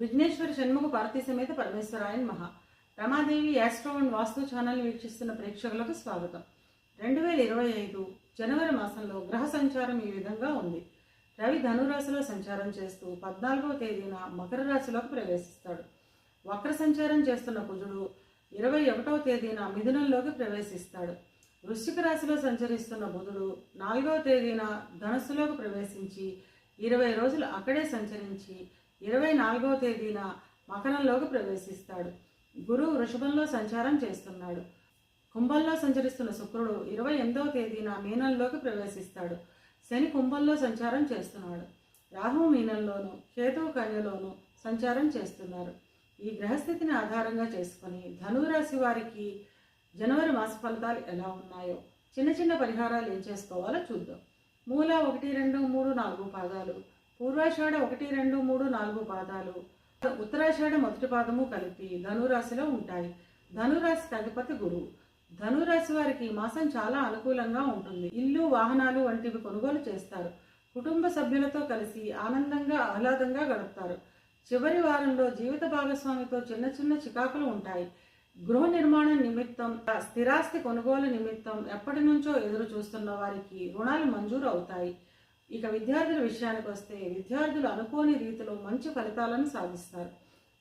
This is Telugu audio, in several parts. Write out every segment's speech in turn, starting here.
విఘ్నేశ్వర షణ్ముఖ భారతీ సమేత పరమేశ్వరాయన్ మహా. Ramadevi astro and Vastu channel వీక్షిస్తున్న ప్రేక్షకులకు స్వాగతం. రెండు వేల ఇరవై ఐదు జనవరి మాసంలో గ్రహ సంచారం ఈ విధంగా ఉంది. రవి ధనురాశిలో సంచారం చేస్తూ పద్నాలుగవ తేదీన మకర రాశిలోకి ప్రవేశిస్తాడు. వక్ర సంచారం చేస్తున్న కుజుడు ఇరవై ఒకటవ తేదీన మిథునంలోకి ప్రవేశిస్తాడు. వృశ్చిక రాశిలో సంచరిస్తున్న బుధుడు నాలుగవ తేదీన ధనస్సులోకి ప్రవేశించి ఇరవై రోజులు అక్కడే సంచరించి ఇరవై నాలుగవ తేదీన మకరంలోకి ప్రవేశిస్తాడు. గురువు వృషభంలో సంచారం చేస్తున్నాడు. కుంభంలో సంచరిస్తున్న శుక్రుడు ఇరవై ఎనిమిదవ తేదీన మీనంలోకి ప్రవేశిస్తాడు. శని కుంభంలో సంచారం చేస్తున్నాడు. రాహు మీనంలోను కేతువు కన్యలోను సంచారం చేస్తున్నారు. ఈ గ్రహస్థితిని ఆధారంగా చేసుకొని ధనురాశి వారికి జనవరి మాస ఫలితాలు ఎలా ఉన్నాయో చిన్న చిన్న పరిహారాలు ఏం చేసుకోవాలో చూద్దాం. మూల ఒకటి రెండు మూడు నాలుగు పాదాలు పూర్వాషాఢ ఒకటి రెండు మూడు నాలుగు పాదాలు ఉత్తరాషాఢ మొదటి పాదము కలిపి ధనురాశిలో ఉంటాయి. ధనురాశి అధిపతి గురువు ధనురాశి వారికి ఈ మాసం చాలా అనుకూలంగా ఉంటుంది. ఇల్లు వాహనాలు వంటివి కొనుగోలు చేస్తారు. కుటుంబ సభ్యులతో కలిసి ఆనందంగా ఆహ్లాదంగా గడుపుతారు. చివరి వారంలో జీవిత భాగస్వామితో చిన్న చిన్న చికాకులు ఉంటాయి. గృహ నిర్మాణం నిమిత్తం స్థిరాస్తి కొనుగోలు నిమిత్తం ఎప్పటి నుంచో ఎదురు చూస్తున్న వారికి రుణాలు మంజూరు అవుతాయి. ఇక విద్యార్థుల విషయానికి వస్తే విద్యార్థులు అనుకోని రీతిలో మంచి ఫలితాలను సాధిస్తారు.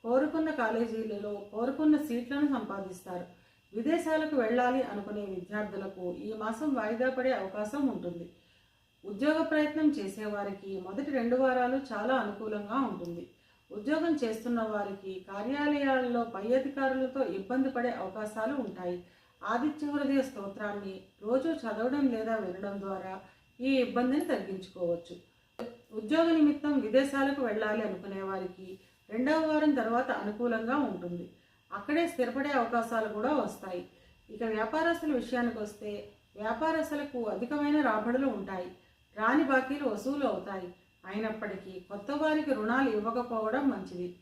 కోరుకున్న కాలేజీలలో కోరుకున్న సీట్లను సంపాదిస్తారు. విదేశాలకు వెళ్ళాలి అనుకునే విద్యార్థులకు ఈ మాసం వాయిదా పడే అవకాశం ఉంటుంది. ఉద్యోగ ప్రయత్నం చేసేవారికి మొదటి రెండు వారాలు చాలా అనుకూలంగా ఉంటుంది. ఉద్యోగం చేస్తున్న వారికి కార్యాలయాల్లో పై అధికారులతో ఇబ్బంది పడే అవకాశాలు ఉంటాయి. ఆదిత్య హృదయ స్తోత్రాన్ని రోజు చదవడం లేదా వినడం ద్వారా ఈ ఇబ్బందిని తగ్గించుకోవచ్చు. ఉద్యోగ నిమిత్తం విదేశాలకు వెళ్ళాలి అనుకునే వారికి రెండవ వారం తర్వాత అనుకూలంగా ఉంటుంది. అక్కడే స్థిరపడే అవకాశాలు కూడా వస్తాయి. ఇక వ్యాపారస్తుల విషయానికి వస్తే వ్యాపారస్తులకు అధికమైన రాబడులు ఉంటాయి. రాని బాకీలు వసూలు అవుతాయి. అయినప్పటికీ కొత్త వారికి రుణాలు ఇవ్వకపోవడం మంచిది.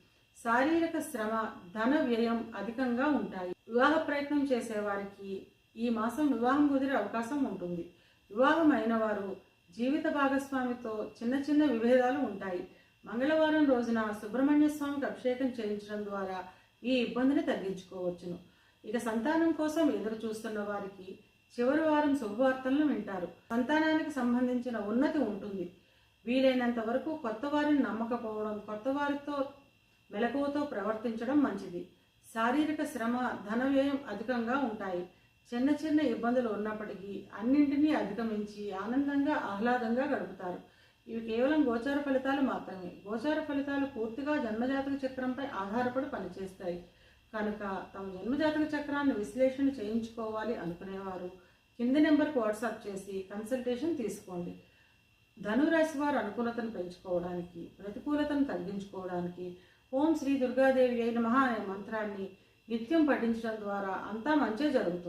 శారీరక శ్రమ ధన వ్యయం అధికంగా ఉంటాయి. వివాహ ప్రయత్నం చేసేవారికి ఈ మాసం వివాహం కుదిరే అవకాశం ఉంటుంది. వివాహం అయిన వారు జీవిత భాగస్వామితో చిన్న చిన్న విభేదాలు ఉంటాయి. మంగళవారం రోజున సుబ్రహ్మణ్య స్వామికి అభిషేకం చేయించడం ద్వారా ఈ ఇబ్బందిని తగ్గించుకోవచ్చును. ఇక సంతానం కోసం ఎదురు చూస్తున్న వారికి చివరి వారం శుభవార్తలను వింటారు. సంతానానికి సంబంధించిన ఉన్నతి ఉంటుంది. వీలైనంత వరకు కొత్త వారిని నమ్మకపోవడం కొత్త వారితో మెలకువతో ప్రవర్తించడం మంచిది. శారీరక శ్రమ ధన వ్యయం అధికంగా ఉంటాయి. చిన్న చిన్న ఇబ్బందులు ఉన్నప్పటికీ అన్నింటినీ అధిగమించి ఆనందంగా ఆహ్లాదంగా గడుపుతారు. ఇవి కేవలం గోచార ఫలితాలు మాత్రమే. గోచార ఫలితాలు పూర్తిగా జన్మజాతక చక్రంపై ఆధారపడి పనిచేస్తాయి. కనుక తమ జన్మజాతక చక్రాన్ని విశ్లేషణ చేయించుకోవాలి అనుకునేవారు. కింది నెంబర్కి వాట్సాప్ చేసి కన్సల్టేషన్ తీసుకోండి. ధనురాశి వారు అనుకూలతను పెంచుకోవడానికి ప్రతికూలతను తగ్గించుకోవడానికి ఓం శ్రీ దుర్గాదేవి అయిన మహా అనే మంత్రాన్ని నిత్యం పఠించడం ద్వారా అంతా మంచి జరుగుతుంది.